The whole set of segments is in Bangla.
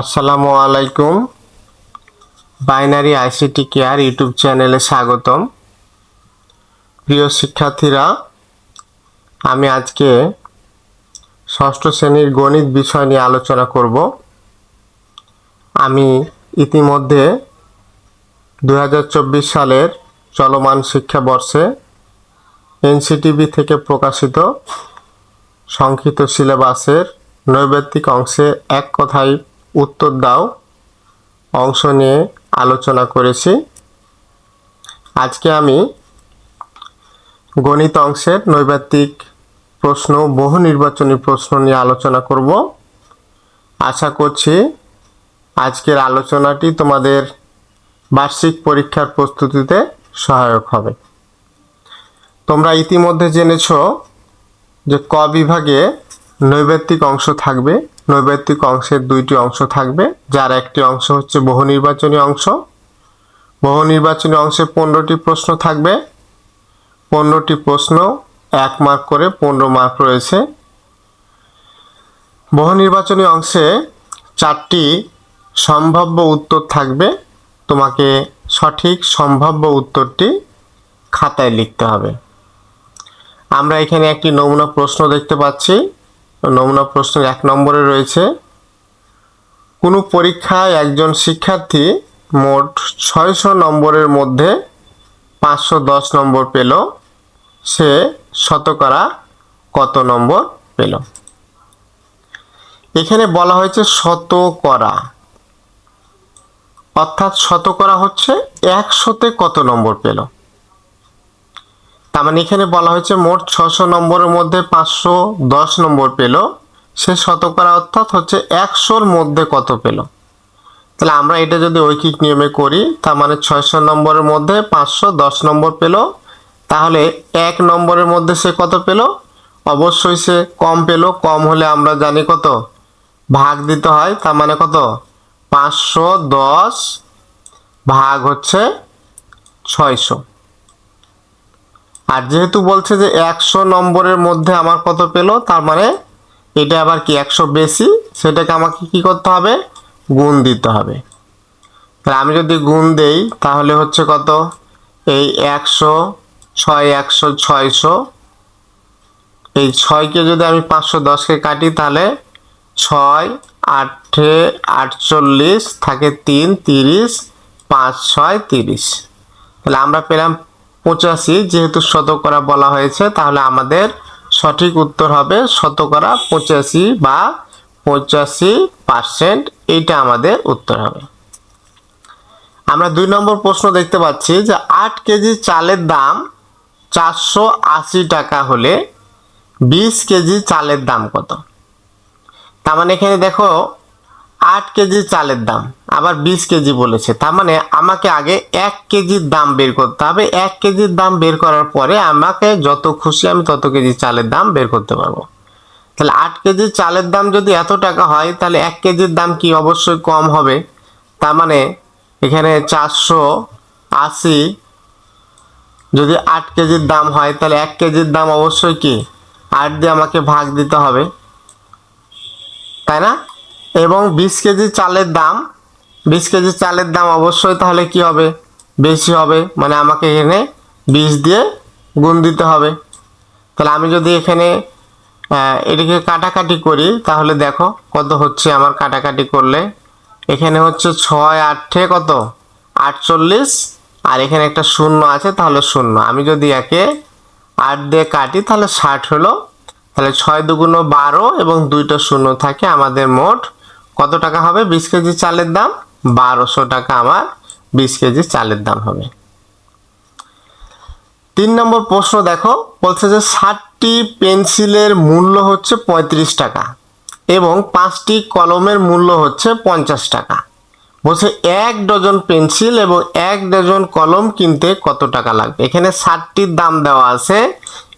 আসসালামু আলাইকুম। বাইনারি আইসিটি কেয়ার ইউটিউব চ্যানেলে স্বাগতম। প্রিয় শিক্ষার্থীরা, আমি আজকে ষষ্ঠ শ্রেণির গণিত বিষয় নিয়ে আলোচনা করব। আমি ইতিমধ্যে দু হাজার চব্বিশ সালের চলমান শিক্ষাবর্ষে এনসিটিভি থেকে প্রকাশিত সংক্ষিপ্ত সিলেবাসের নৈবেত্তিক অংশে এক কথায় উত্তর দাও। অংশ নিয়ে আলোচনা করেছি। আজকে আমি গণিত অংশের নৈবেত্তিক প্রশ্ন, বহু নির্বাচনী প্রশ্ন নিয়ে আলোচনা করব। আশা করছি আজকের আলোচনাটি তোমাদের বার্ষিক পরীক্ষার প্রস্তুতিতে সহায়ক হবে। তোমরা ইতিমধ্যে জেনেছো যে ক বিভাগে নৈবেত্তিক অংশ থাকবে। নৈবেত্তিক অংশের দুইটি অংশ থাকবে, যার একটি অংশ হচ্ছে বহু নির্বাচনী অংশ। বহু নির্বাচনী অংশে পনেরোটি প্রশ্ন থাকবে। পনেরোটি প্রশ্ন, এক মার্ক করে পনেরো মার্ক রয়েছে। বহু নির্বাচনী অংশে চারটি সম্ভাব্য উত্তর থাকবে। তোমাকে সঠিক সম্ভাব্য উত্তরটি খাতায় লিখতে হবে। আমরা এখানে একটি নমুনা প্রশ্ন দেখতে পাচ্ছি। নমুনা প্রশ্ন এক নম্বরে রয়েছে, কোনো পরীক্ষায় একজন শিক্ষার্থী মোট ছয়শো নম্বরের মধ্যে পাঁচশো দশ নম্বর পেল, সে শতকরা কত নম্বর পেল? এখানে বলা হয়েছে শতকরা। অর্থাৎ শতকরা হচ্ছে একশোতে কত নম্বর পেল? তার মানে এখানে বলা হয়েছে মোট ছশো নম্বরের মধ্যে পাঁচশো দশ নম্বর পেল। সে শতকরা অর্থাৎ হচ্ছে একশোর মধ্যে কত পেল। তাহলে আমরা এটা যদি ঐকিক নিয়মে করি, তার মানে ছয়শো নম্বরের মধ্যে পাঁচশো দশ নম্বর পেল। তাহলে এক নম্বরের মধ্যে সে কত পেল? অবশ্যই সে কম পেল। কম হলে আমরা জানি কত? ভাগ দিতে হয়, তার মানে কত? পাঁচশো দশ ভাগ হচ্ছে ছয়শো। আর যেহেতু বলছে যে একশো নম্বরের মধ্যে আমার কত পেল, তার মানে এটা আবার কি একশো বেশি? সেটাকে আমাকে কি করতে হবে? গুণ দিতে হবে। তাহলে আমি যদি গুণ দেই, তাহলে হচ্ছে কত? এই একশো ছয়, একশো ছয়শো। এই ছয়কে যদি আমি পাঁচশো দশকে কাটি, তাহলে ছয়, আটে আটচল্লিশ থাকে তিন, তিরিশ, পাঁচ, ছয়, তিরিশ। তাহলে আমরা পেলাম পঁচাশি যেহেতু শতকরা বলা হয়েছে, তাহলে আমাদের সঠিক উত্তর হবে শতকরা পঁচাশি বা পঁচাশি পার্সেন্ট এইটা আমাদের উত্তর হবে। আমরা দুই নম্বর প্রশ্ন দেখতে পাচ্ছি যে আট কেজি চালের দাম চারশো আশি টাকা হলে বিশ কেজি চালের দাম কত? তার মানে এখানে দেখো, আট কেজি চালের দাম। আবার বিশ কেজি বলেছে। তার মানে আমাকে আগে এক কেজির দাম বের করতে হবে। এক কেজির দাম বের করার পরে আমাকে যত খুশি আমি তত কেজি চালের দাম বের করতে পারব। তাহলে আট কেজি চালের দাম যদি এত টাকা হয়, তাহলে এক কেজির দাম কি অবশ্যই কম হবে? তার মানে এখানে চারশো আশি যদি আট কেজির দাম হয়, তাহলে এক কেজির দাম অবশ্যই কি? আট দিয়ে আমাকে ভাগ দিতে হবে। তাই না? এবং বিশ কেজি চালের দাম বিশ কেজি চালের দাম অবশ্যই তাহলে কি হবে? বেশি হবে। মানে আমাকে এখানে বিশ দিয়ে গুণ দিতে হবে। তাহলে আমি যদি এখানে এটিকে কাটাকাটি করি, তাহলে দেখো কত হচ্ছে আমার কাটাকাটি করলে। এখানে হচ্ছে ছয় আটে কত? আটচল্লিশ। আর এখানে একটা শূন্য আছে, তাহলে শূন্য। আমি যদি একে আট দিয়ে কাটি, তাহলে ষাট হলো। তাহলে ছয় দুগুণ বারো এবং দুইটা শূন্য থাকে আমাদের মোট। কত টাকা হবে? বিশ কেজি চালের দাম। বারোশো টাকা আমার বিশ কেজি চালের দাম হবে। তিন নম্বর প্রশ্ন দেখো, বলছে যে ষাটটি পেন্সিলের মূল্য হচ্ছে পঁয়ত্রিশ টাকা এবং পাঁচটি কলমের মূল্য হচ্ছে পঞ্চাশ টাকা। বলছে এক ডজন পেন্সিল এবং এক ডজন কলম কিনতে কত টাকা লাগবে? এখানে ষাটটির দাম দেওয়া আছে।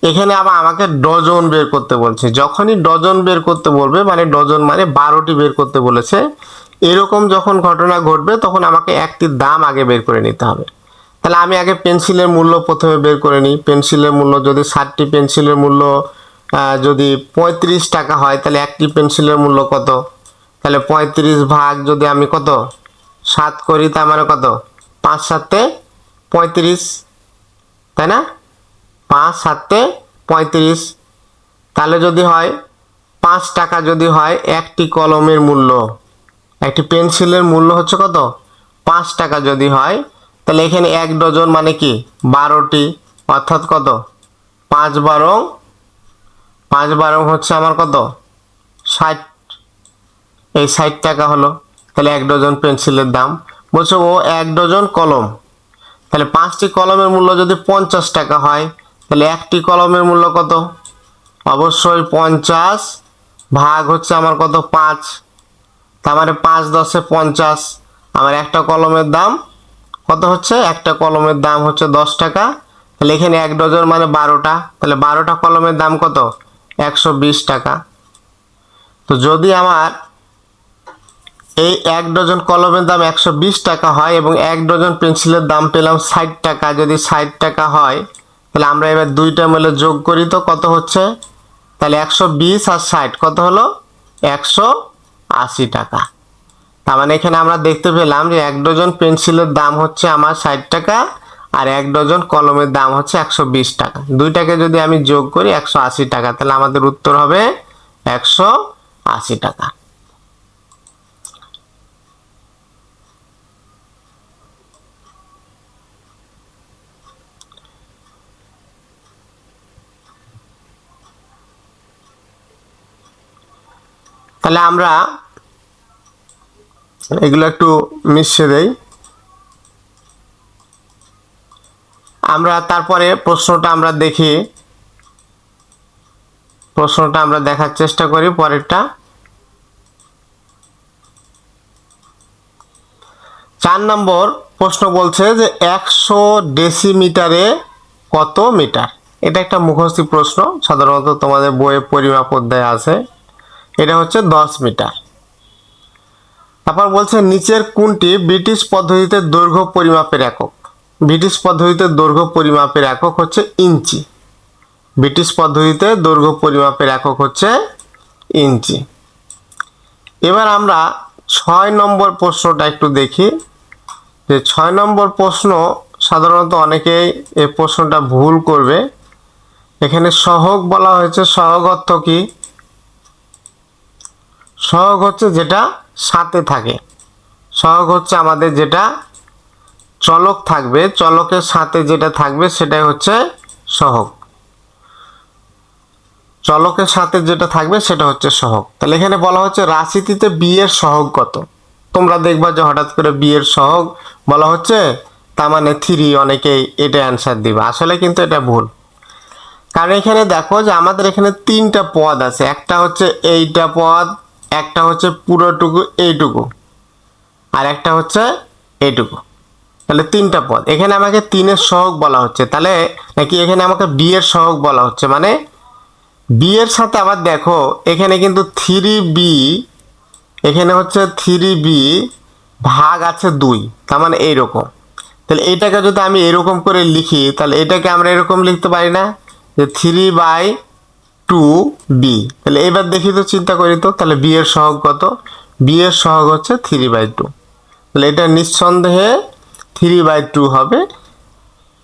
এখানে আবার আমাকে ডজন বের করতে বলছে। যখনই ডজন বের করতে বলবে মানে ডজন মানে বারোটি বের করতে বলেছে এরকম যখন ঘটনা ঘটবে, তখন আমাকে একটির দাম আগে বের করে নিতে হবে। তাহলে আমি আগে পেন্সিলের মূল্য প্রথমে বের করে নিই। পেন্সিলের মূল্য যদি ষাটটি পেন্সিলের মূল্য যদি পঁয়ত্রিশ টাকা হয়, তাহলে একটি পেন্সিলের মূল্য কত? তাহলে পঁয়ত্রিশ ভাগ যদি আমি কত? সাত করি, তার মানে কত? পাঁচ সাতে পঁয়ত্রিশ, তাই না? পাঁচ সাতে পঁয়ত্রিশ। তাহলে যদি হয়, পাঁচ টাকা যদি হয়, একটি কলমের মূল্য। একটি পেন্সিলের মূল্য হচ্ছে কত? পাঁচ টাকা যদি হয়, তাহলে এখানে এক ডজন মানে কি? বারোটি। অর্থাৎ কত? পাঁচ বারং পাঁচ বারং হচ্ছে আমার কত? ষাট। এই ষাট টাকা হলো। তাহলে এক ডজন পেন্সিলের দাম। বলছে, ও এক ডজন কলম। তাহলে পাঁচটি কলমের মূল্য যদি পঞ্চাশ টাকা হয়, তাহলে একটি কলমের মূল্য কত? অবশ্যই পঞ্চাশ ভাগ হচ্ছে আমার কত? পাঁচ। তার মানে পাঁচ দশে পঞ্চাশ। আমার একটা কলমের দাম কত হচ্ছে? একটা কলমের দাম হচ্ছে দশ টাকা। তাহলে এখানে এক ডজন মানে বারোটা। তাহলে বারোটা কলমের দাম কত? একশো বিশ টাকা। তো যদি আমার এই এক ডজন কলমের দাম একশো বিশ টাকা হয় এবং এক ডজন পেন্সিলের দাম পেলাম ষাট টাকা, যদি ষাট টাকা হয়, তাহলে আমরা এবার দুইটা মিলে যোগ করি তো কত হচ্ছে? তাহলে একশো বিশ আর ষাট কত হলো? একশো আশি টাকা। তার মানে এখানে আমরা দেখতে পেলাম যে এক ডজন পেন্সিলের দাম হচ্ছে আমার ষাট টাকা আর এক ডজন কলমের দাম হচ্ছে একশো বিশ টাকা। দুইটাকে যদি আমি যোগ করি একশো আশি টাকা, তাহলে আমাদের উত্তর হবে একশো আশি টাকা। তাহলে আমরা এগুলো একটু মিশিয়ে দেই। আমরা তারপরে প্রশ্নটা আমরা দেখি। প্রশ্নটা আমরা দেখার চেষ্টা করি পরেরটা। চার নম্বর প্রশ্ন বলছে যে একশো ডেসিমিটারে কত মিটার? এটা একটা মুখস্থি প্রশ্ন, সাধারণত তোমাদের বইয়ে পরিমাপ অধ্যায় আছে। এটা হচ্ছে দশ মিটার। তারপর বলছে নিচের কোনটি ব্রিটিশ পদ্ধতিতে দৈর্ঘ্য পরিমাপের একক? ব্রিটিশ পদ্ধতিতে দৈর্ঘ্য পরিমাপের একক হচ্ছে ইঞ্চি। ব্রিটিশ পদ্ধতিতে দৈর্ঘ্য পরিমাপের একক হচ্ছে ইঞ্চি। এবার আমরা ছয় নম্বর প্রশ্নটা একটু দেখি। যে ছয় নম্বর প্রশ্ন, সাধারণত অনেকেই এই প্রশ্নটা ভুল করবে। এখানে সহগ বলা হয়েছে, সহগ অর্থ কি? সহগ হচ্ছে যেটা সাথে থাকে। সহগ হচ্ছে আমাদের যেটা চলক থাকবে, চলকের সাথে যেটা থাকবে সেটাই হচ্ছে সহগ। চলকের সাথে যেটা থাকবে সেটা হচ্ছে সহগ। তাহলে এখানে বলা হচ্ছে রাশিটিতে বিয়ের সহগ কত? তোমরা দেখবা যে হঠাৎ করে বিয়ের সহগ বলা হচ্ছে, তার মানে থ্রি অনেকেই এটা অ্যান্সার দিবে। আসলে কিন্তু এটা ভুল। কারণ এখানে দেখো যে আমাদের এখানে তিনটা পদ আছে। একটা হচ্ছে এইটা পদ একটা হচ্ছে পুরোটুকু এইটুকু, আর একটা হচ্ছে এইটুকু। তাহলে তিনটা পদ। এখানে আমাকে তিনের সহগ বলা হচ্ছে। তাহলে নাকি এখানে আমাকে বিয়ের সহগ বলা হচ্ছে? মানে বিয়ের সাথে আবার দেখো, এখানে কিন্তু থ্রি বি, এখানে হচ্ছে থ্রি বি ভাগ আছে দুই, তার মানে এইরকম। তাহলে এইটাকে যদি আমি এরকম করে লিখি, তাহলে এটাকে আমরা এরকম লিখতে পারি না? যে থ্রি বাই টু বি তাহলে এবার দেখি তো, চিন্তা করি তো, তাহলে বি এর সহগ কত? বি এর সহগ হচ্ছে থ্রি বাই টু তাহলে এটা নিঃসন্দেহে থ্রি বাই টু হবে।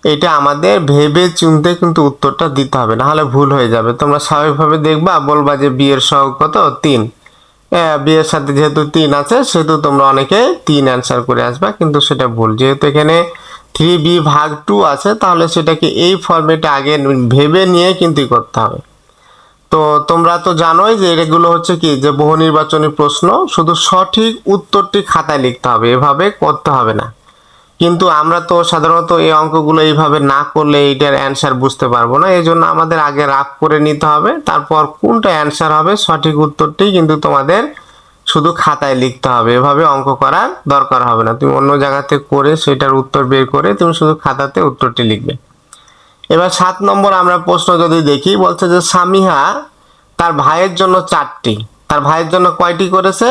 এটা আমাদের ভেবে চিনতে কিন্তু উত্তরটা দিতে হবে, নাহলে ভুল হয়ে যাবে। তোমরা স্বাভাবিকভাবে দেখবা, বলবা যে বিয়ের সহগ কত? তিন। বিয়ের সাথে যেহেতু তিন আছে, সেহেতু তোমরা অনেকে তিন অ্যান্সার করে আসবা, কিন্তু সেটা ভুল। যেহেতু এখানে থ্রি বি ভাগ টু আছে, তাহলে সেটাকে এই ফর্মেটে আগে ভেবে নিয়ে কিন্তু করতে হবে। তো তোমরা তো জানোই যে এগুলো হচ্ছে কি, যে বহু নির্বাচনী প্রশ্ন, শুধু সঠিক উত্তরটি খাতায় লিখতে হবে, এভাবে করতে হবে না। কিন্তু আমরা তো সাধারণত এই অঙ্কগুলো এইভাবে না করলে এইটার অ্যান্সার বুঝতে পারব না এই জন্য আমাদের আগে রাফ করে নিতে হবে, তারপর কোনটা অ্যান্সার হবে, সঠিক উত্তরটি কিন্তু তোমাদের শুধু খাতায় লিখতে হবে, এভাবে অঙ্ক করার দরকার হবে না। তুমি অন্য জায়গাতে করে সেটার উত্তর বের করে তুমি শুধু খাতাতে উত্তরটি লিখবে। এবার সাত নম্বর আমরা প্রশ্ন যদি দেখি, বলছে যে সামিহা তার ভাইয়ের জন্য চারটি। তার ভাইয়ের জন্য কয়টি করেছে?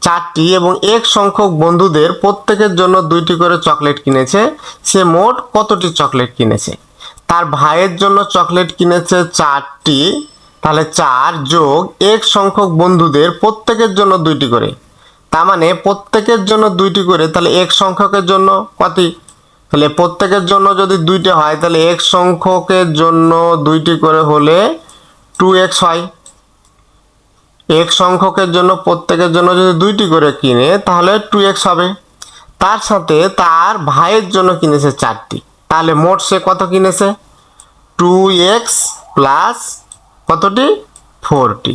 চারটি এবং এক সংখ্যক বন্ধুদের প্রত্যেকের জন্য দুইটি করে চকলেট কিনেছে। সে মোট কতটি চকলেট কিনেছে? তার ভাইয়ের জন্য চকলেট কিনেছে চারটি। তাহলে চার যোগ এক সংখ্যক বন্ধুদের প্রত্যেকের জন্য দুইটি করে। তার মানে প্রত্যেকের জন্য দুইটি করে, তাহলে এক সংখ্যকের জন্য কতি তাহলে প্রত্যেকের জন্য যদি দুইটি হয়, তাহলে এক সংখ্যকের জন্য দুইটি করে হলে টু এক্স হয়। এক সংখ্যকের জন্য প্রত্যেকের জন্য যদি দুইটি করে কিনে, তাহলে টু এক্স হবে। তার সাথে তার ভাইয়ের জন্য কিনেছে চারটি। তাহলে মোট সে কত কিনেছে? টু এক্স প্লাস কতটি? ফোরটি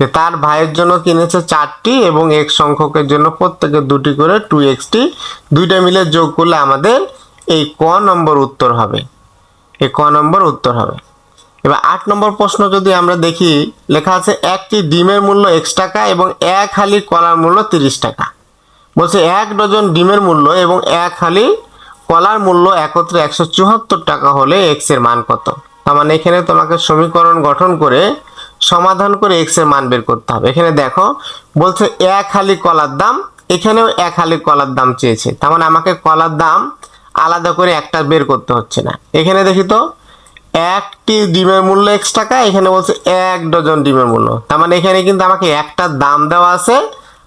তার ভাইয়ের জন্য কিনেছে চারটি এবং এক সংখ্যকের জন্য প্রত্যেকের দুটি করে টু। এক্সটি দুইটা মিলে যোগ করলে আমাদের এই ক নম্বর উত্তর হবে। এই ক নম্বর উত্তর হবে। এবার আট নম্বর প্রশ্ন যদি আমরা দেখি, লেখা আছে একটি ডিমের মূল্য এক্স টাকা এবং এক হালি কলার মূল্য তিরিশ টাকা। বলছে এক ডজন ডিমের মূল্য এবং এক হালি কলার মূল্য একত্রে একশো চুয়াত্তর টাকা হলে এক্সের মান কত? তার মানে এখানে তোমাকে সমীকরণ গঠন করে সমাধান করে এক্সের মান বের করতে হবে। এখানে দেখো, বলছে এক হালি কলার দাম, এখানেও এক হালি কলার দাম চেয়েছে। তার মানে আমাকে কলার দাম আলাদা করে একটা বের করতে হচ্ছে না। এখানে দেখি তো, একটি ডিমের মূল্য এক্স টাকা, এখানে বলছে এক ডজন ডিমের মূল্য। তার মানে এখানে কিন্তু আমাকে একটা দাম দেওয়া আছে,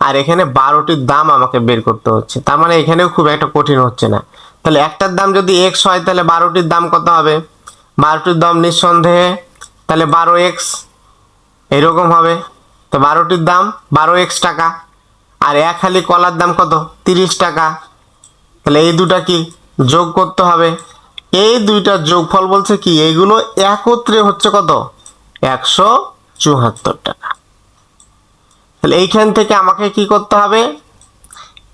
আর এখানে বারোটির দাম আমাকে বের করতে হচ্ছে। তার মানে এখানেও খুব একটা কঠিন হচ্ছে না। তাহলে একটার দাম যদি এক্স হয়, তাহলে বারোটির দাম কত হবে? বারোটির দাম নিঃসন্দেহে, তাহলে বারো এক্স, এরকম হবে। তো বারোটির দাম বারো এক্স টাকা, আর এক হালি কলার দাম কত? তিরিশ টাকা। তাহলে এই দুটা কি? যোগ করতে হবে। এই দুইটা যোগফল বলছে কি? এইগুলো একত্রে হচ্ছে কত? একশো চুয়াত্তর টাকা। তাহলে এইখান থেকে আমাকে কি করতে হবে?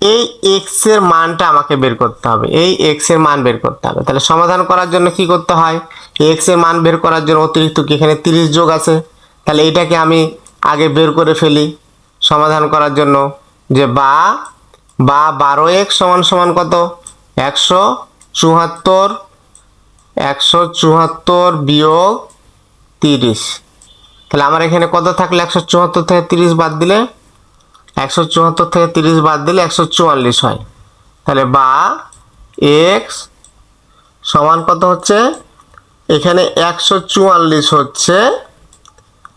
এই এক্সের মানটা আমাকে বের করতে হবে। এই এক্সের মান বের করতে হবে। তাহলে সমাধান করার জন্য কি করতে হয়? এক্সের মান বের করার জন্য অতিরিক্ত কি? এখানে তিরিশ যোগ আছে। তাহলে এইটাকে আমি আগে বের করে ফেলি। সমাধান করার জন্য যে বা বা বারো এক্স সমান সমান কত? একশো চুয়াত্তর একশো চুয়াত্তর বিয়োগ তিরিশ। তাহলে আমার এখানে কত থাকলে একশো চুয়াত্তর থেকে তিরিশ বাদ দিলে? একশো চুয়াত্তর থেকে তিরিশ বাদ দিলে একশো চুয়াল্লিশ হয়। তাহলে বা এক্স সমান কত হচ্ছে? এখানে একশো চুয়াল্লিশ হচ্ছে।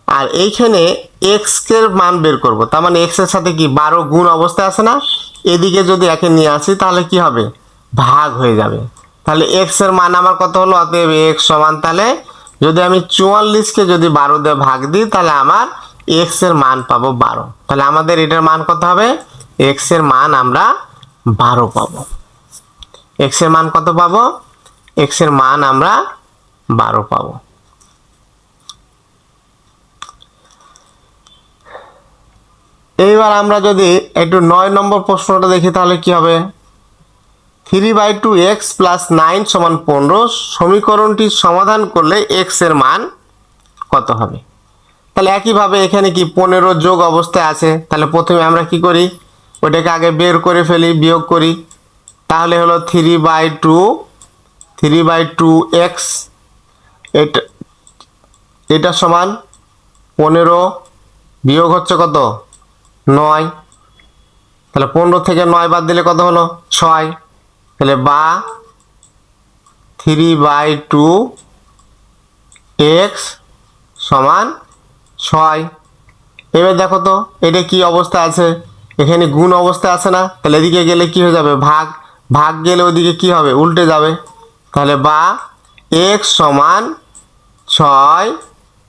আর এইখানে এক্সের মান বের করব। তার মানে এক্সের সাথে কি বারো গুণ অবস্থায় আছে না? এদিকে যদি একে নিয়ে আসি তাহলে কি হবে? ভাগ হয়ে যাবে। তাহলে এক্সের মান আমার কত হলো? অতএব এক্স সমান তাহলে যদি আমি চুয়াল্লিশকে যদি বারো দিয়ে ভাগ দিই, তাহলে আমার এক্সের মান পাবো বারো। তাহলে আমাদের এটার মান কত হবে? এক্সের মান আমরা বারো পাবো। এক্সের মান কত পাবো? এক্সের মান আমরা বারো পাবো। এইবার আমরা যদি একটু নয় নম্বর প্রশ্নটা দেখি, তাহলে কি হবে? Three by two X plus nine সমান পনেরো, সমীকরণটি সমাধান করলে এক্সের মান কত হবে? তাহলে একইভাবে এখানে কি পনেরো যোগ অবস্থায় আছে? তাহলে প্রথমে আমরা কি করি? ওটাকে আগে বের করে ফেলি, বিয়োগ করি। তাহলে হলো three by two, three by two X, এটা এটা সমান পনেরো, বিয়োগ হচ্ছে কত? নয়। তাহলে পনেরো থেকে নয় বাদ দিলে কত হলো? ছয়। তাহলে বা থ্রি বাই টু এক্স সমান ছয়। এবার দেখো তো, এটা কি অবস্থা আছে? এখানে গুণ অবস্থা আছে না? তাহলে এদিকে গেলে কি হয়ে যাবে? ভাগ। ভাগ গেলে ওদিকে কি হবে? উল্টে যাবে। তাহলে বা এক্স সমান ছয়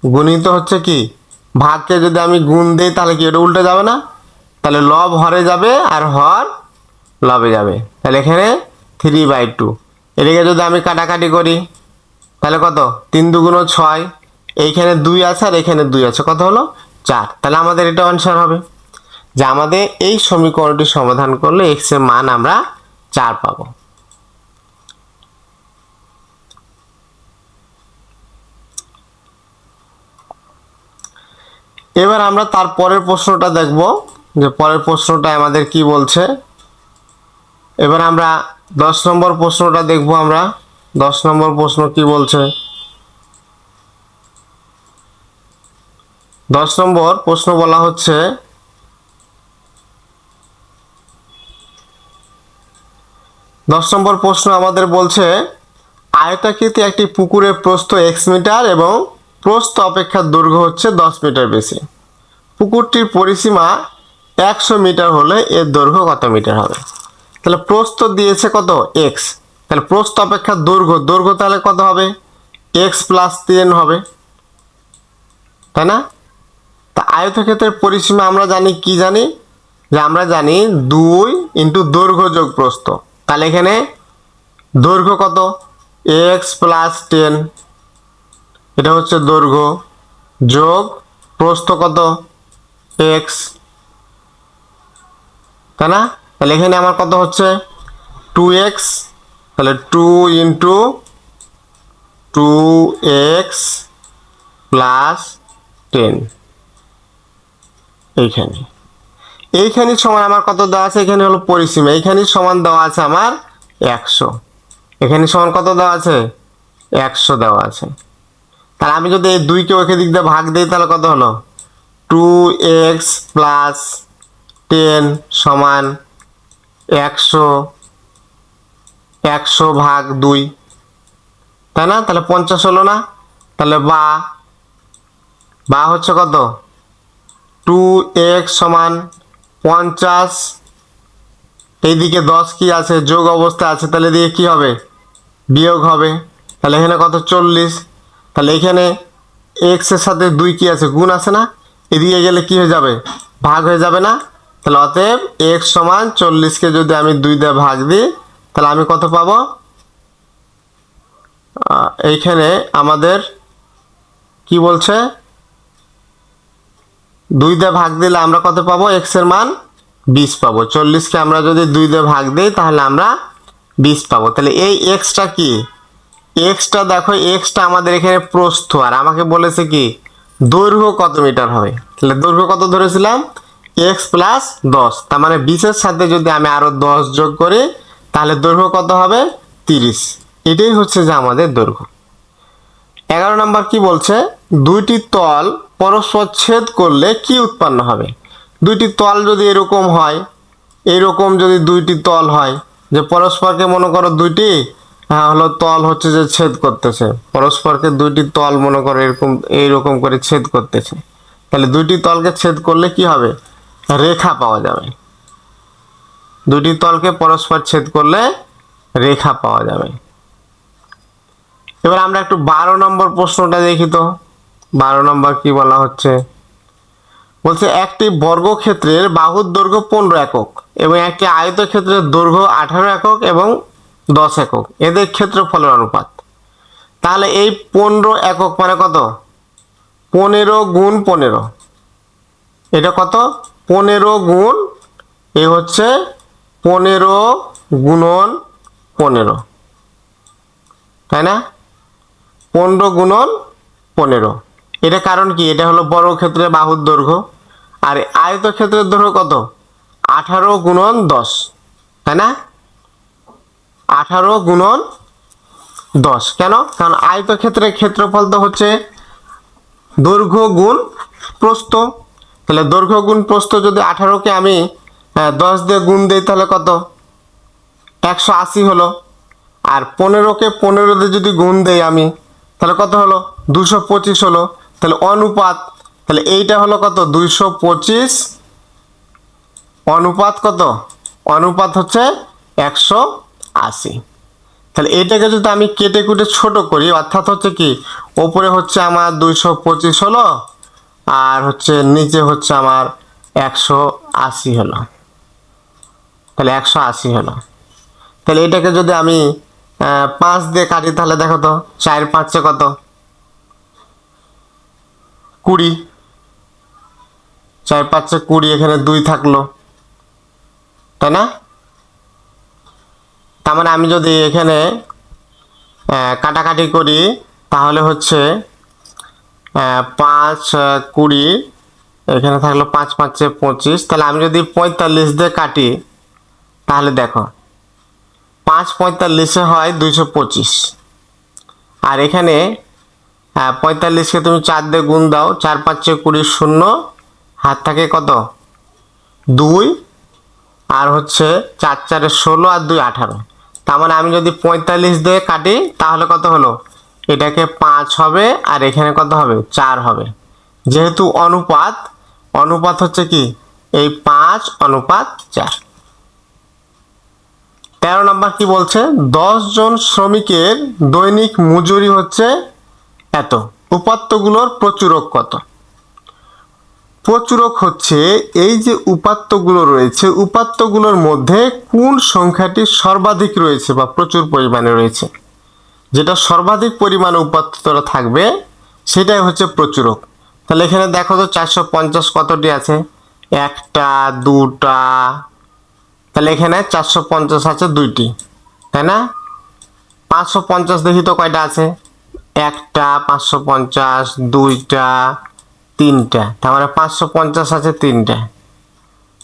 গুণিত হচ্ছে কি? ভাগকে যদি আমি গুণ দিই, তাহলে কি এটা উল্টে যাবে না? তাহলে লব হরে যাবে আর হর লবে যাবে। তাহলে এখানে থ্রি বাই টু। এদিকে যদি আমি কাটাকাটি করি, তাহলে কত? তিন দুগুণ ছয়। এইখানে দুই আছে আর এখানে দুই আছে। কত হলো? চার। তাহলে আমাদের এটা অ্যান্সার হবে। যে আমাদের এই সমীকরণটি সমাধান করলে এক্সের মান আমরা চার পাবো। এবার আমরা তার পরের প্রশ্নটা দেখব। যে পরের প্রশ্নটা আমাদের কি বলছে? এবার আমরা দশ নম্বর প্রশ্নটা দেখব আমরা। দশ নম্বর প্রশ্ন কি বলছে? দশ নম্বর প্রশ্ন বলা হচ্ছে, দশ নম্বর প্রশ্ন আমাদের বলছে, আয়তাকৃতি একটি পুকুরের প্রস্থ এক্স মিটার এবং প্রস্থ অপেক্ষা দৈর্ঘ্য হচ্ছে দশ মিটার বেশি। পুকুরটির পরিসীমা একশো মিটার হলে এর দৈর্ঘ্য কত মিটার হবে? তাহলে প্রস্থ দিয়েছে কত? এক্স তাহলে প্রস্থ অপেক্ষা দৈর্ঘ্য দৈর্ঘ্য তাহলে কত হবে? এক্স প্লাস টেন হবে। তাই না? তা আয়তক্ষেত্রের পরিসীমা আমরা জানি কি জানি? যে আমরা জানি দুই ইন্টু দৈর্ঘ্য যোগ প্রস্থ। তাহলে এখানে দৈর্ঘ্য কত? এক্স প্লাস টেন এটা হচ্ছে দৈর্ঘ্য যোগ প্রস্থ কত? এক্স তাই না? তাহলে এখানে আমার কত হচ্ছে? টু এক্স তাহলে two into two X plus ten এইখানে। এইখানে সমান আমার কত দেওয়া আছে? এখানে হলো পরিসীমা। এইখানে সমান দেওয়া আছে আমার একশো। এখানে সমান কত দেওয়া আছে? একশো দেওয়া আছে। তাহলে আমি যদি এই দুইকে ওকে দিক দিয়ে ভাগ দিই, তাহলে কত হলো? টু এক্স প্লাস টেন সমান একশো একশো ভাগ দুই। তাই না? তাহলে পঞ্চাশ হলো না? তাহলে বা বা হচ্ছে কত? টু এক্স সমান পঞ্চাশ। এইদিকে দশ কি আছে? যোগ অবস্থা আছে, তাহলে দিয়ে কি হবে? বিয়োগ হবে। তাহলে এখানে কত? চল্লিশ। তাহলে এখানে এক্সের সাথে দুই কি আছে? গুণ আছে না? এদিকে গেলে কি হয়ে যাবে? ভাগ হয়ে যাবে না? তাহলে অতএব এক্স সমান চল্লিশকে যদি আমি দুই দিয়ে ভাগ দিই, তাহলে আমি কত পাবো? এইখানে আমাদের কি বলছে? দুই দিয়ে ভাগ দিলে আমরা কত পাবো? এক্সের মান বিশ পাবো। চল্লিশকে আমরা যদি দুই দিয়ে ভাগ দিই, তাহলে আমরা বিশ পাবো। তাহলে এই এক্সটা কি? এক্সটা দেখো এক্সটা আমাদের এখানে প্রস্থ। আর আমাকে বলেছে কি? দৈর্ঘ্য কত মিটার হবে? তাহলে দৈর্ঘ্য কত ধরেছিলাম? এক্স প্লাস দশ। তার মানে বিশের সাথে যদি আমি আরও দশ যোগ করি, তাহলে দৈর্ঘ্য কত হবে? তিরিশ। এটাই হচ্ছে যে আমাদের দৈর্ঘ্য। এগারো নম্বর কি বলছে? দুইটি তল পরস্পর ছেদ করলে কি উৎপন্ন হবে? দুইটি তল যদি এরকম হয়, এরকম যদি দুইটি তল হয়, যে পরস্পরকে মনে করো দুইটি হ্যাঁ হলো তল হচ্ছে যে ছেদ করতেছে। পরস্পরকে দুইটি তল মনে করো এরকম, এইরকম করে ছেদ করতেছে। তাহলে দুইটি তলকে ছেদ করলে কি হবে? রেখা পাওয়া যাবে। দুইটি তলকে পরস্পর ছেদ করলে রেখা পাওয়া যাবে। এবার আমরা একটু বারো নম্বর প্রশ্নটা দেখি তো। বারো নম্বর কি বলা হচ্ছে? বলছে, একটি বর্গক্ষেত্রের বাহুর দৈর্ঘ্য পনেরো একক এবং একটি আয়তক্ষেত্রের দৈর্ঘ্য আঠারো একক এবং দশ একক। এদের ক্ষেত্রফলের অনুপাত। তাহলে এই পনেরো একক মানে কত? পনেরো গুণ পনেরো। এটা কত? পনেরো গুণ, এ হচ্ছে পনেরো গুণন পনেরো। তাই না? পনেরো গুণন পনেরো। এটা কারণ কি? এটা হলো বড় ক্ষেত্রে বাহুর দৈর্ঘ্য। আর আয়ত ক্ষেত্রের দৈর্ঘ্য কত? আঠারো গুণন দশ। তাই না? আঠারো গুণন দশ। কেন? কারণ আয়ত ক্ষেত্রের ক্ষেত্রফল তো হচ্ছে দৈর্ঘ্য গুণ প্রস্থ। তাহলে দৈর্ঘ্য গুণ প্রস্থ যদি আঠারোকে আমি দশ দিয়ে গুণ দিই তাহলে কত? একশো আশি হলো। আর পনেরোকে পনেরো দিয়ে যদি গুণ দেই আমি, তাহলে কত হলো? দুশো পঁচিশ হলো। তাহলে অনুপাত, তাহলে এইটা হলো কত? দুইশো পঁচিশ। অনুপাত কত? অনুপাত হচ্ছে একশো আশি। তাহলে এটাকে যদি আমি কেটে কুটে ছোট করি, অর্থাৎ হচ্ছে কি? ওপরে হচ্ছে আমার দুইশো পঁচিশ হলো। আর হচ্ছে নিচে হচ্ছে আমার একশো আশি হলো। তাহলে একশো আশি হলো। তাহলে এটাকে যদি আমি পাঁচ দিয়ে কাটি, তাহলে দেখো তো, চার পাঁচে কত? কুড়ি। চার পাঁচে কুড়ি, এখানে দুই থাকল। তাই না? তার মানে আমি যদি এখানে কাটাকাটি করি, তাহলে হচ্ছে পাঁচ কুড়ি, এখানে থাকল পাঁচ, পাঁচে পঁচিশ। তাহলে আমি যদি পঁয়তাল্লিশ দিয়ে কাটি, তাহলে দেখো, পাঁচ পঁয়তাল্লিশে হয় দুইশো পঁচিশ। আর এখানে পঁয়তাল্লিশকে তুমি চার দিয়ে গুণ দাও, চার, পাঁচে কুড়ি, শূন্য, হাত থাকে কত? দুই, আর হচ্ছে চার, চারে ষোলো আর দুই, আঠারো। তার মানে আমি যদি পঁয়তাল্লিশ দিয়ে কাটি, তাহলে কত হলো? এটাকে পাঁচ হবে আর এখানে কত হবে? চার হবে। যেহেতু অনুপাত অনুপাত হচ্ছে কি? এই পাঁচ অনুপাত চার। তেরো নম্বর কি বলছে? দশ জন শ্রমিকের দৈনিক মজুরি হচ্ছে এত। উপাত্তগুলোর প্রচুরক কত? প্রচুরক হচ্ছে এই যে উপাত্তগুলো রয়েছে, উপাত্তগুলোর মধ্যে কোন সংখ্যাটি সর্বাধিক রয়েছে বা প্রচুর পরিমাণে রয়েছে? যেটা সর্বাধিক পরিমাণে উপাত্তরা থাকবে, সেটাই হচ্ছে প্রচুরক। তাহলে এখানে দেখো তো চারশো পঞ্চাশ কতটি আছে? একটা, দুটা, তাহলে এখানে চারশো পঞ্চাশ আছে দুইটি, তাই না? পাঁচশো পঞ্চাশ দেখি তো কয়টা আছে? একটা, পাঁচশো পঞ্চাশ, দুইটা, তিনটা, তার মানে পাঁচশো পঞ্চাশ আছে তিনটা,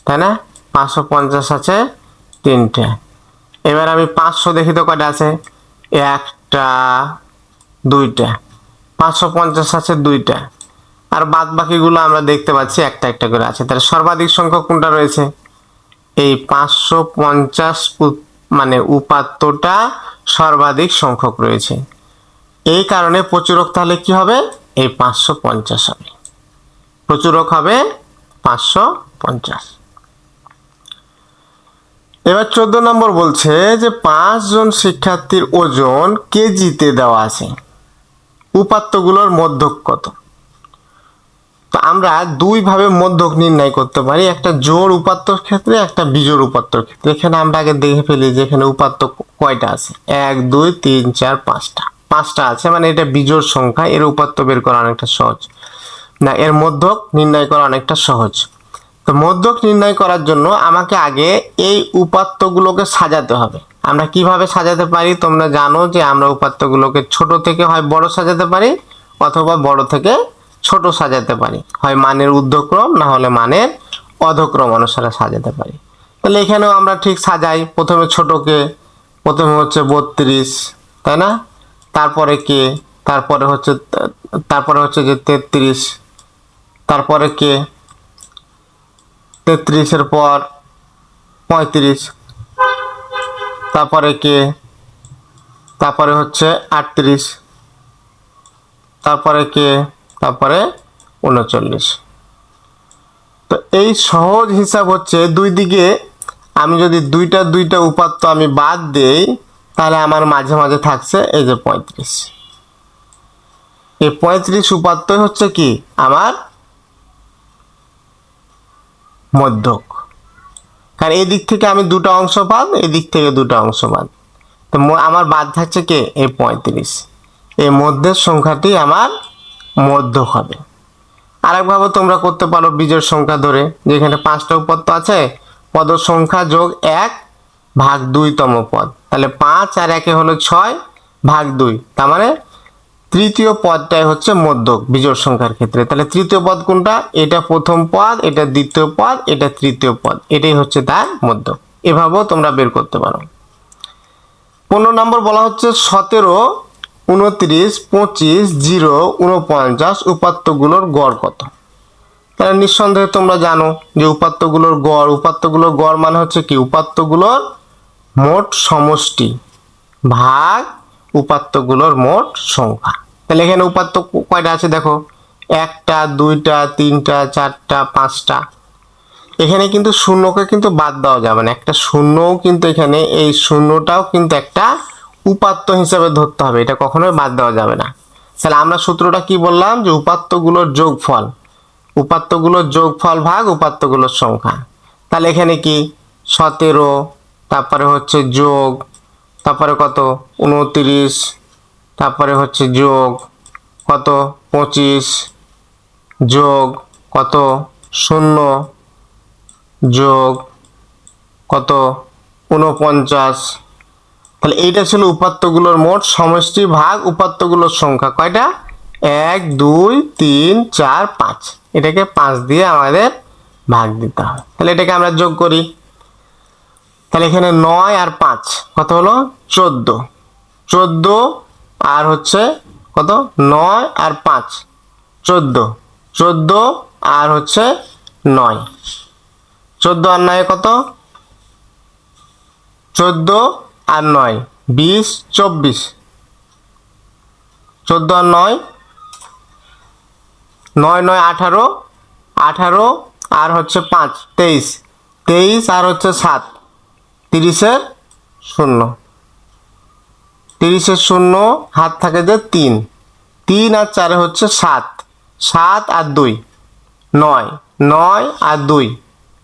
তাই না? পাঁচশো পঞ্চাশ আছে তিনটা। এবার আমি পাঁচশো দেখি তো কয়টা আছে? একটা দুইটা। পাঁচশো পঞ্চাশ আছে দুইটা। আর বাদ বাকিগুলো আমরা দেখতে পাচ্ছি একটা একটা করে আছে। তাহলে সর্বাধিক সংখ্যক কোনটা রয়েছে? এই পাঁচশো পঞ্চাশ মানে উপাত্তটা সর্বাধিক সংখ্যক রয়েছে। এই কারণে প্রচুরক তাহলে কি হবে? এই পাঁচশো পঞ্চাশ হবে। প্রচুরক হবে পাঁচশো পঞ্চাশ। এবার চোদ্দ নম্বর বলছে যে পাঁচজন শিক্ষার্থীর ওজন কেজিতে দেওয়া আছে। উপাত্তগুলোর মধ্যক কত? তো আমরা দুইভাবে মধ্যক নির্ণয় করতে পারি, একটা জোড় উপাত্তর ক্ষেত্রে, একটা বিজোড় উপাত্তর ক্ষেত্রে। এখানে আমরা আগে দেখে ফেলি যে এখানে উপাত্ত কয়টা আছে? এক, দুই, তিন, চার, পাঁচটা। পাঁচটা আছে মানে এটা বিজোড় সংখ্যা, এর উপাত্ত বের করা অনেকটা সহজ। না, এর মধ্যক নির্ণয় করা অনেকটা সহজ। তো মধ্যক নির্ণয় করার জন্য আমাকে আগে এই উপাত্তগুলোকে সাজাতে হবে। আমরা কীভাবে সাজাতে পারি তোমরা জানো যে আমরা উপাত্তগুলোকে ছোট থেকে হয় বড় সাজাতে পারি অথবা বড় থেকে ছোট সাজাতে পারি। হয় মানের ঊর্ধ্বক্রম না হলে মানের অধক্রম অনুসারে সাজাতে পারি। তাহলে এখানেও আমরা ঠিক সাজাই। প্রথমে ছোটকে, প্রথমে হচ্ছে বত্রিশ, তাই না? তারপরে কে? তারপরে হচ্ছে তারপরে হচ্ছে যে তেত্রিশ, তারপরে কে? তেত্রিশের পর পঁয়ত্রিশ। তারপরে কে? তারপরে হচ্ছে আটত্রিশ। তারপরে কে? তারপরে উনচল্লিশ। তো এই সহজ হিসাব হচ্ছে দুই দিকে আমি যদি দুইটা দুইটা উপাত্ত আমি বাদ দেই, তাহলে আমার মাঝে মাঝে থাকছে এই যে পঁয়ত্রিশ। এই পঁয়ত্রিশ উপাত্ত হচ্ছে কি? আমার মধ্যক। কারণ এদিক থেকে আমি দুটো অংশ পাদ এদিক থেকে দুটো অংশ পাদ তো আমার বাদ থাকছে কে? এই পঁয়ত্রিশ। এই মধ্যের সংখ্যাটি আমার মধ্যক হবে। আরেকভাবে তোমরা করতে পারো বীজের সংখ্যা ধরে, যেখানে পাঁচটা উপাত্ত আছে, পদ সংখ্যা যোগ এক ভাগ দুইতম পদ। তাহলে পাঁচ আর একে হলো ছয় ভাগ দুই। তার মানে তৃতীয় পদটাই হচ্ছে মধ্যক, বিজোড় সংখ্যার ক্ষেত্রে। তাহলে তৃতীয় পদ কোনটা? এটা প্রথম পদ, এটা দ্বিতীয় পদ, এটা তৃতীয় পদ। এটাই হচ্ছে তার মধ্যক। এভাবেও তোমরা বের করতে পারো। পনেরো নম্বর বলা হচ্ছে সতেরো, উনত্রিশ, পঁচিশ, জিরো উনপঞ্চাশ উপাত্তগুলোর গড় কত? তাহলে নিঃসন্দেহে তোমরা জানো যে উপাত্তগুলোর গড় উপাত্তগুলোর গড় মানে হচ্ছে কি? উপাত্তগুলোর মোট সমষ্টি ভাগ উপাত্তগুলোর মোট সংখ্যা। তাহলে এখানে উপাত্ত কয়টা আছে দেখো? একটা, দুইটা, তিনটা, চারটা, পাঁচটা। এখানে কিন্তু শূন্যকে কিন্তু বাদ দেওয়া যাবে না। একটা শূন্যও কিন্তু এখানে, এই শূন্যটাও কিন্তু একটা উপাত্ত হিসাবে ধরতে হবে। এটা কখনোই বাদ দেওয়া যাবে না। তাহলে আমরা সূত্রটা কি বললাম? যে উপাত্তগুলোর যোগফল। উপাত্তগুলোর যোগফল ভাগ উপাত্তগুলোর সংখ্যা। তাহলে এখানে কি? সতেরো, তারপরে হচ্ছে যোগ তারপরে কত? উনত্রিশ। তারপরে হচ্ছে যোগ কত? পঁচিশ। যোগ কত? শূন্য। যোগ কত? উনপঞ্চাশ তাহলে এইটা ছিল উপাত্তগুলোর মোট সমষ্টি ভাগ উপাত্তগুলোর সংখ্যা। কয়টা? এক, দুই, তিন, চার, পাঁচ। এটাকে পাঁচ দিয়ে আমাদের ভাগ দিতে হবে। তাহলে এটাকে আমরা যোগ করি। তাহলে এখানে নয় আর পাঁচ, কত হলো? চোদ্দ। চোদ্দ আর হচ্ছে কত? নয় আর পাঁচ, চোদ্দ। চোদ্দ আর হচ্ছে নয়। চোদ্দ আর নয় কত? চোদ্দ আর নয়, বিশ, চব্বিশ। চোদ্দ আর নয় নয় নয়, আঠারো আঠারো আর হচ্ছে পাঁচ, তেইশ। তেইশ আর হচ্ছে সাত। তিরিশের শূন্য। তিরিশের শূন্য, হাত থাকে যে তিন। তিন আর চারে হচ্ছে সাত। সাত আর দুই। নয়। নয় আর দুই।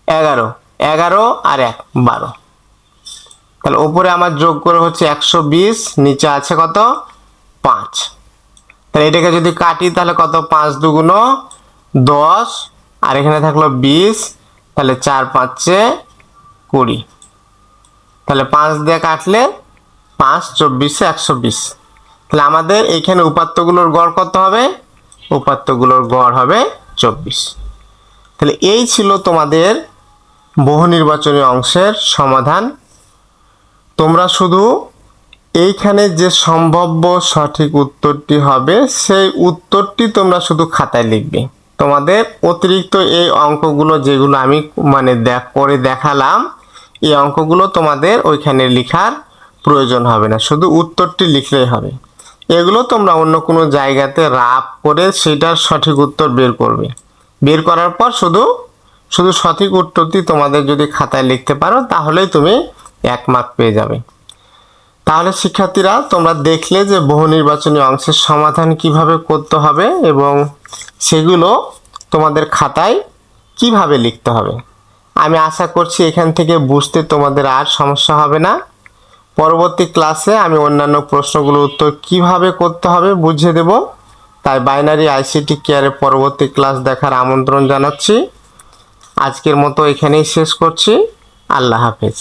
এগারো। এগারো আর এক। বারো। তাহলে ওপরে আমার যোগ করে হচ্ছে একশো বিশ, নিচে আছে কত? পাঁচ। তাহলে এটাকে যদি কাটি তাহলে কত? পাঁচ দুগুণ দশ। আর এখানে থাকল বিশ। তাহলে চার পাঁচে কুড়ি। তাহলে পাঁচ দিয়ে কাটলে পাঁচ, চব্বিশে একশো বিশ তাহলে আমাদের এইখানে উপাত্তগুলোর গড় কত হবে? উপাত্তগুলোর গড় হবে চব্বিশ। তাহলে এই ছিল তোমাদের বহু নির্বাচনী অংশের সমাধান। তোমরা শুধু এইখানে যে সম্ভাব্য সঠিক উত্তরটি হবে, সেই উত্তরটি তোমরা শুধু খাতায় লিখবে। তোমাদের অতিরিক্ত এই অঙ্কগুলো যেগুলো আমি মানে দেখ করে দেখালাম এই অঙ্কগুলো তোমাদের ওইখানে লেখার প্রয়োজন হবে না, শুধু উত্তরটি লিখলেই হবে। এগুলো তোমরা অন্য কোনো জায়গাতে রাপ করে সেটার সঠিক উত্তর বের করবে। বের করার পর শুধু শুধু সঠিক উত্তরটি তোমাদের যদি খাতায় লিখতে পারো, তাহলেই তুমি এক মার্ক পেয়ে যাবে। তাহলে শিক্ষার্থীরা, তোমরা দেখলে যে বহু নির্বাচনী অংশের সমাধান কীভাবে করতে হবে এবং সেগুলো তোমাদের খাতায় কীভাবে লিখতে হবে। আমি আশা করছি এখান থেকে বুঝতে তোমাদের আর সমস্যা হবে না। পরবর্তী ক্লাসে আমি অন্যান্য প্রশ্নগুলোর উত্তর কীভাবে করতে হবে বুঝিয়ে দেব। তাই বাইনারি আইসিটি কেয়ারের পরবর্তী ক্লাস দেখার আমন্ত্রণ জানাচ্ছি। আজকের মতো এখানেই শেষ করছি। আল্লাহ হাফেজ।